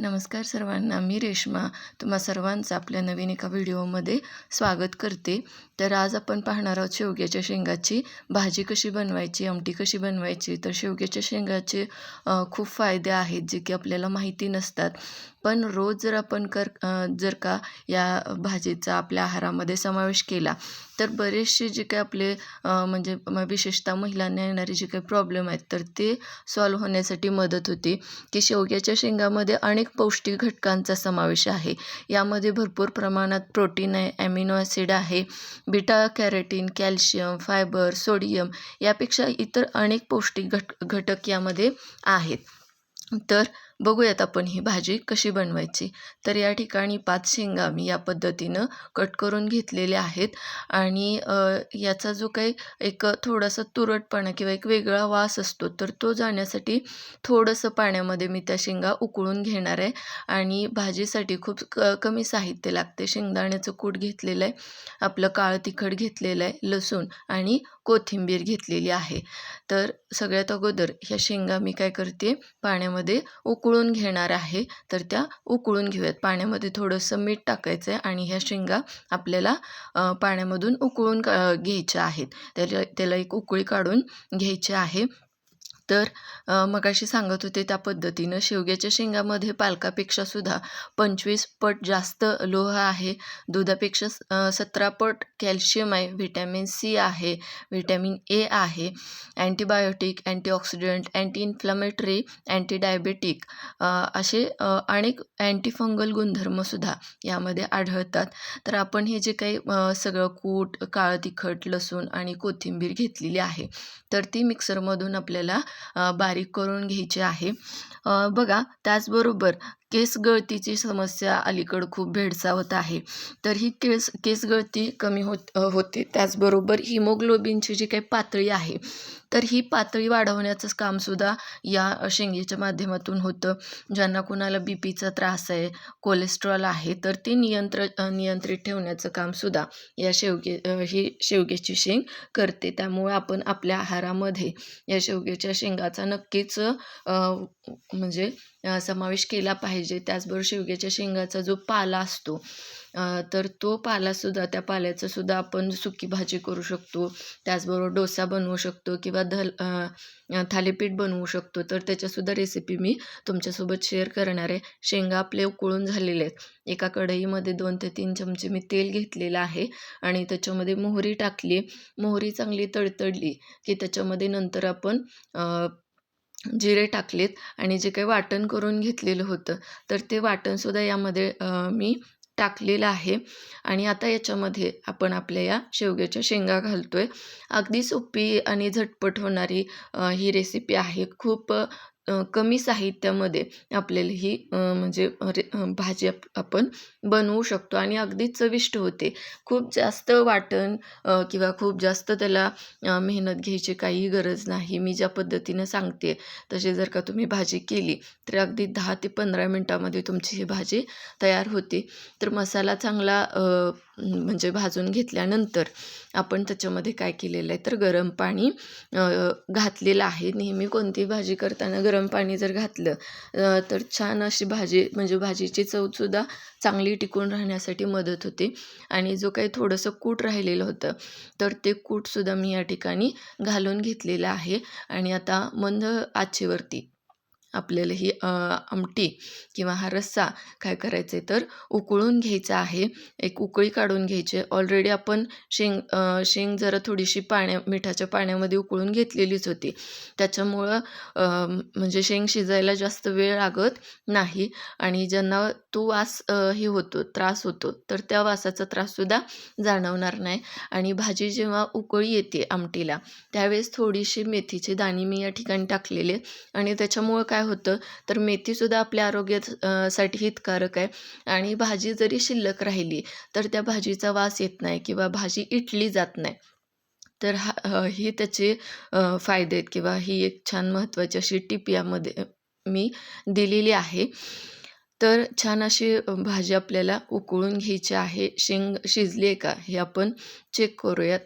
नमस्कार सर्वांना मी रेश्मा. तुम्हा सर्वांचं आपल्या नवीन एका व्हिडिओमध्ये स्वागत करते. तर आज आपण पाहणार आहोत शेवग्याच्या शेंगाची भाजी कशी बनवायची आमटी कशी बनवायची? तर शेवग्याच्या शेंगाचे खूप फायदे आहेत जे की आपल्याला माहिती नसतात. पण रोज जर आपण कर जर का या भाजीचा आपल्या आहारामध्ये समावेश केला तर बरेचसे जे काही आपले म्हणजे विशेषतः महिलांना येणारे जे काही प्रॉब्लेम आहेत तर ते सॉल्व होण्यासाठी मदत होते. की शेवग्याच्या शेंगामध्ये अनेक पौष्टिक घटकांचा समावेश आहे. यामध्ये भरपूर प्रमाणात प्रोटीन आहे ॲमिनो ॲसिड आहे beta carotene calcium fibre sodium यापेक्षा इतर अनेक पौष्टिक घट घटक यामध्ये आहेत. तर बघूयात आपण ही भाजी कशी बनवायची. तर या ठिकाणी पाच शेंगा मी या पद्धतीनं कट करून घेतलेल्या आहेत. आणि याचा जो काही एक थोडासा तुरटपणा किंवा एक वेगळा वास असतो तर तो जाण्यासाठी थोडंसं पाण्यामध्ये मी त्या शेंगा उकळून घेणार आहे. आणि भाजीसाठी खूप क कमी साहित्य लागते. शेंगदाण्याचं कूट घेतलेलं आहे. आपलं काळं तिखट घेतलेलं आहे. लसूण आणि कोथिंबीर घेतलेली आहे. तर सगळ्यात अगोदर ह्या शेंगा मी काय करते पाण्यामध्ये उकळून उकळून घेणार आहे तर त्या उकळून घेऊयात. पाण्यामध्ये थोडंसं मीठ टाकायचं आहे आणि ह्या शेंगा आपल्याला पाण्यामधून उकळून का घ्यायच्या आहेत. त्याला त्याला एक उकळी काढून घ्यायची आहे. तर मगाशी सांगत होते त्या पद्धतीनं शेवग्याच्या शेंगामध्ये पालकापेक्षा सुद्धा पंचवीस पट जास्त लोह आहे. दुधापेक्षा सतरा पट कॅल्शियम आहे व्हिटॅमिन सी आहे व्हिटॅमिन ए आहे antibiotic antioxidant anti inflammatory anti diabetic असे अनेक अँटीफंगल गुणधर्मसुद्धा यामध्ये आढळतात. तर आपण हे जे काही सगळं कूट काळं तिखट लसूण आणि कोथिंबीर घेतलेली आहे तर ती मिक्सरमधून आपल्याला बारीक करून घ्यायचे आहे. बघा त्याचबरोबर केस गळतीची समस्या अलीकडं खूप भेडसावत आहे. तर ही केस केस गळती कमी होत होते. त्याचबरोबर हिमोग्लोबिनची जी काही पातळी आहे तर ही पातळी वाढवण्याचं कामसुद्धा या शेंगेच्या माध्यमातून होतं ज्यांना कुणाला बी पीचा त्रास आहे कोलेस्ट्रॉल आहे तर ते नियंत्र नियंत्रित ठेवण्याचं कामसुद्धा या शेवगे ही शेवग्याची शेंग करते. त्यामुळे आपण आपल्या आहारामध्ये या शेवग्याच्या शेंगाचा नक्कीच म्हणजे समावेश केला पाहिजे. त्याचबरोबर शेवग्याच्या शेंगाचा जो पाला असतो तर तो पालासुद्धा त्या पाल्याचं सुद्धा आपण सुकी भाजी करू शकतो. त्याचबरोबर डोसा बनवू शकतो किंवा धल थालीपीठ बनवू शकतो. तर त्याच्यासुद्धा रेसिपी मी तुमच्यासोबत शेअर करणार आहे. शेंगा आपले उकळून झालेले आहेत. एका कढईमध्ये दोन ते तीन चमचे मी तेल घेतलेलं आहे आणि त्याच्यामध्ये मोहरी टाकली. मोहरी चांगली तडतडली की त्याच्यामध्ये नंतर आपण जिरे टाकलेत आणि जे काही वाटण करून घेतलेलं होतं तर ते वाटणसुद्धा यामध्ये मी टाकलेलं आहे. आणि आता याच्यामध्ये आपण आपल्या या शेवग्याच्या शेंगा घालतो आहे अगदी सोपी आणि झटपट होणारी ही रेसिपी आहे. खूप कमी साहित्यामध्ये आपल्याला ही म्हणजे रे भाजी आप आपण बनवू शकतो आणि अगदी चविष्ट होते. खूप जास्त वाटण किंवा खूप जास्त त्याला मेहनत घ्यायची काही गरज नाही. मी ज्या पद्धतीनं सांगते तशी जर का तुम्ही भाजी केली तर अगदी दहा ते पंधरा मिनटामध्ये तुमची ही भाजी तयार होते. तर मसाला चांगला म्हणजे भाजून घेतल्यानंतर आपण त्याच्यामध्ये काय केलेलं आहे तर गरम पाणी घातलेलं आहे. नेहमी कोणतीही भाजी करताना गरम पाणी जर घातलं तर छान अशी भाजी म्हणजे भाजीची चवसुद्धा चांगली टिकून राहण्यासाठी मदत होते. आणि जो काही थोडंसं कूट राहिलेलं होतं तर ते कूटसुद्धा मी या ठिकाणी घालून घेतलेलं आहे. आणि आता मंद आचेवरती आपल्याला ही आमटी किंवा हा रस्सा काय करायचं आहे तर उकळून घ्यायचा आहे. एक उकळी काढून घ्यायची आहे. ऑलरेडी आपण शेंग शेंग जरा थोडीशी पाण्या मिठाच्या पाण्यामध्ये उकळून घेतलेलीच होती. त्याच्यामुळं म्हणजे शेंग शिजायला जास्त वेळ लागत नाही आणि ज्यांना तो वास हे होतो त्रास होतो तर त्या वासाचा त्राससुद्धा जाणवणार नाही. आणि भाजी जेव्हा उकळी येते आमटीला त्यावेळेस थोडीशी मेथीचे दाणे मी या ठिकाणी टाकलेले आणि त्याच्यामुळं काय होतं तर मेथीसुद्धा आपल्या आरोग्यासाठी हितकारक आहे. आणि भाजी जरी शिल्लक राहिली तर त्या भाजीचा वास येत नाही किंवा भाजी इटली जात नाही. तर हा ही त्याचे फायदे आहेत किंवा ही एक छान महत्त्वाची अशी टीप यामध्ये मी दिलेली आहे. तर छान अशी भाजी आपल्याला उकळून घ्यायची आहे. शेंग शिजली आहे का हे आपण चेक करूयात.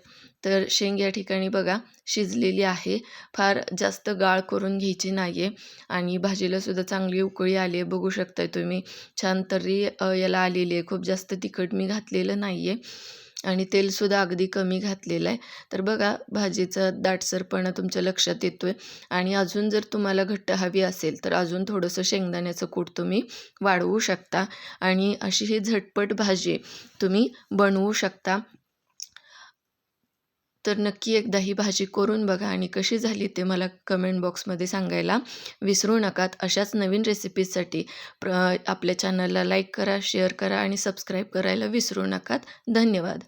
तर शेंग या ठिकाणी बघा शिजलेली आहे. फार जास्त गाळ करून घ्यायची नाही आहे आणि भाजीलासुद्धा चांगली उकळी आली आहे बघू शकताय तुम्ही छान तर्री याला आलेली आहे खूप जास्त तिखट मी घातलेलं नाही आहे आणि तेलसुद्धा अगदी कमी घातलेलं आहे. तर बघा भाजीचा दाटसरपणा तुमच्या लक्षात येतो आहे आणि अजून जर तुम्हाला घट्ट हवी असेल तर अजून थोडंसं शेंगदाण्याचं कूट तुम्ही वाढवू शकता आणि अशी ही झटपट भाजी तुम्ही बनवू शकता. तर नक्की एकदा ही भाजी करून बघा आणि कशी झाली ते मला कमेंट बॉक्समध्ये सांगायला विसरू नकात अशाच नवीन रेसिपीजसाठी प्र आपल्या चॅनलला लाईक करा शेअर करा आणि सबस्क्राईब करायला विसरू नकात धन्यवाद.